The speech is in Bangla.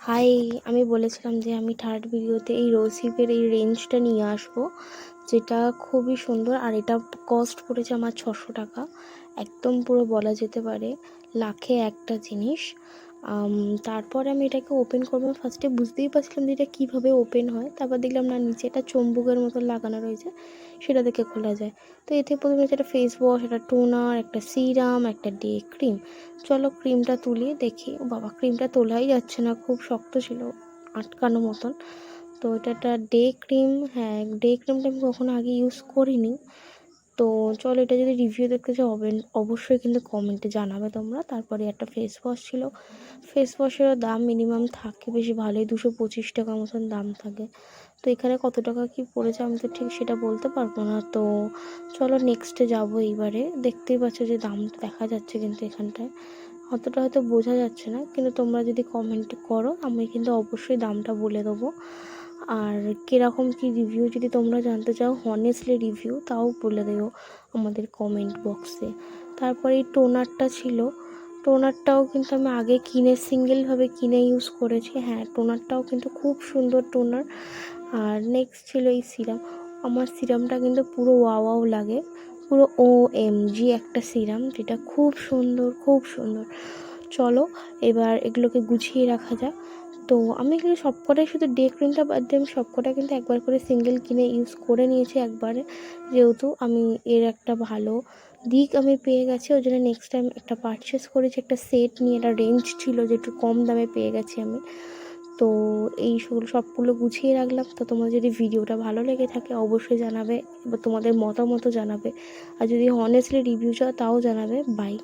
হাই, আমি বলেছিলাম যে আমি থার্ড ভিডিওতে এই রোসিপের এই রেঞ্জটা নিয়ে আসব, যেটা খুবই সুন্দর আর এটা কস্ট পড়েছে আমার ছশো টাকা। একদম পুরো বলা যেতে পারে, লাখে একটা জিনিস। তারপরে আমি এটাকে ওপেন করব। ফার্স্টে বুঝতেই পারছিলাম যে এটা কীভাবে ওপেন হয়। তারপর দেখলাম, না, নিচে একটা চম্বুকের মতো লাগানো রয়েছে, সেটা দেখে খোলা যায়। তো এতে প্রথমে একটা ফেস ওয়াশ একটা টোনার একটা সিরাম একটা ডে ক্রিম চলো ক্রিমটা তুলি, দেখি। ও বাবা ক্রিমটা তোলাই যাচ্ছে না, খুব শক্ত ছিল, আটকানো মতন। তো এটা একটা ডে ক্রিম হ্যাঁ ডে ক্রিমটা আমি কখনো আগে ইউজ করিনি। তো চলো এটা যদি রিভিউ দেখতে চাও অবে- অবশ্যই কিন্তু কমেন্টে জানাবে তোমরা। তারপরে একটা ফেস ওয়াশ ছিল। ফেস ওয়াশেরও দাম মিনিমাম থাকে বেশি, ভালোই দুশো পঁচিশ টাকা মতন দাম থাকে। তো এখানে কত টাকা কি পড়েছে আমি তো ঠিক সেটা বলতে পারব না। তো চলো নেক্সটে যাব এইবারে। দেখতেই পাচ্ছ যে দামটা দেখা যাচ্ছে কিন্তু এখানটায়। অতটা হয়তো বোঝা যাচ্ছে না, কিন্তু তোমরা যদি কমেন্ট করো, আমি কিন্তু অবশ্যই দামটা বলে দেবো। আর কীরকম কী রিভিউ যদি তোমরা জানতে চাও হনেস্টলি রিভিউ তাও বলে দেবো আমাদের কমেন্ট বক্সে তারপরে এই টোনারটা ছিল। টোনারটাও কিন্তু আমি আগে কিনে সিঙ্গেলভাবে কিনে ইউজ করেছি। হ্যাঁ টোনারটাও কিন্তু খুব সুন্দর টোনার আর নেক্সট ছিল এই সিরাম আমার সিরামটা কিন্তু পুরো ওয়াও লাগে। পুরো ও এম জি একটা সিরাম যেটা খুব সুন্দর খুব সুন্দর। চলো, এবার এগুলোকে গুছিয়ে রাখা যাক। তো আমি কিন্তু সবকটাই শুধু ডে ক্রিমটা বাদ দিয়ে আমি সবকটা কিন্তু একবার করে সিঙ্গেল কিনে ইউজ করে নিয়েছি একবারে। যেহেতু আমি এর একটা ভালো দিক আমি পেয়ে গেছি, ওই জন্য নেক্সট টাইম একটা পারচেস করেছি, একটা সেট নিয়ে, একটা রেঞ্জ ছিল যে একটু কম দামে পেয়ে গেছি আমি। তো এই সব- সবগুলো গুছিয়ে রাখলাম। তো তোমার যদি ভিডিওটা ভালো লেগে থাকে অবশ্যই জানাবে বা তোমাদের মতামতও জানাবে। আর যদি হনেস্টলি রিভিউ চাও তাও জানাবে। বাই